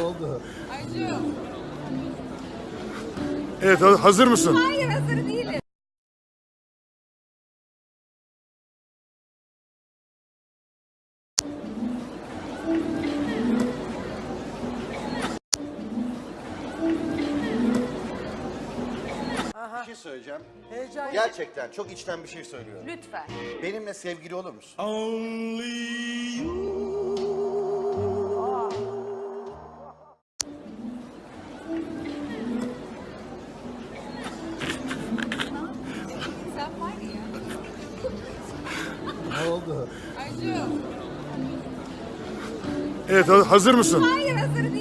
oldu. Evet hazır mısın? Hayır hazır değilim. Bir şey söyleyeceğim. Heyecan. Gerçekten çok içten bir şey söylüyorum. Lütfen. Benimle sevgili olur musun? Only you. oldu. Evet hazır mısın? Hayır hazır değilim.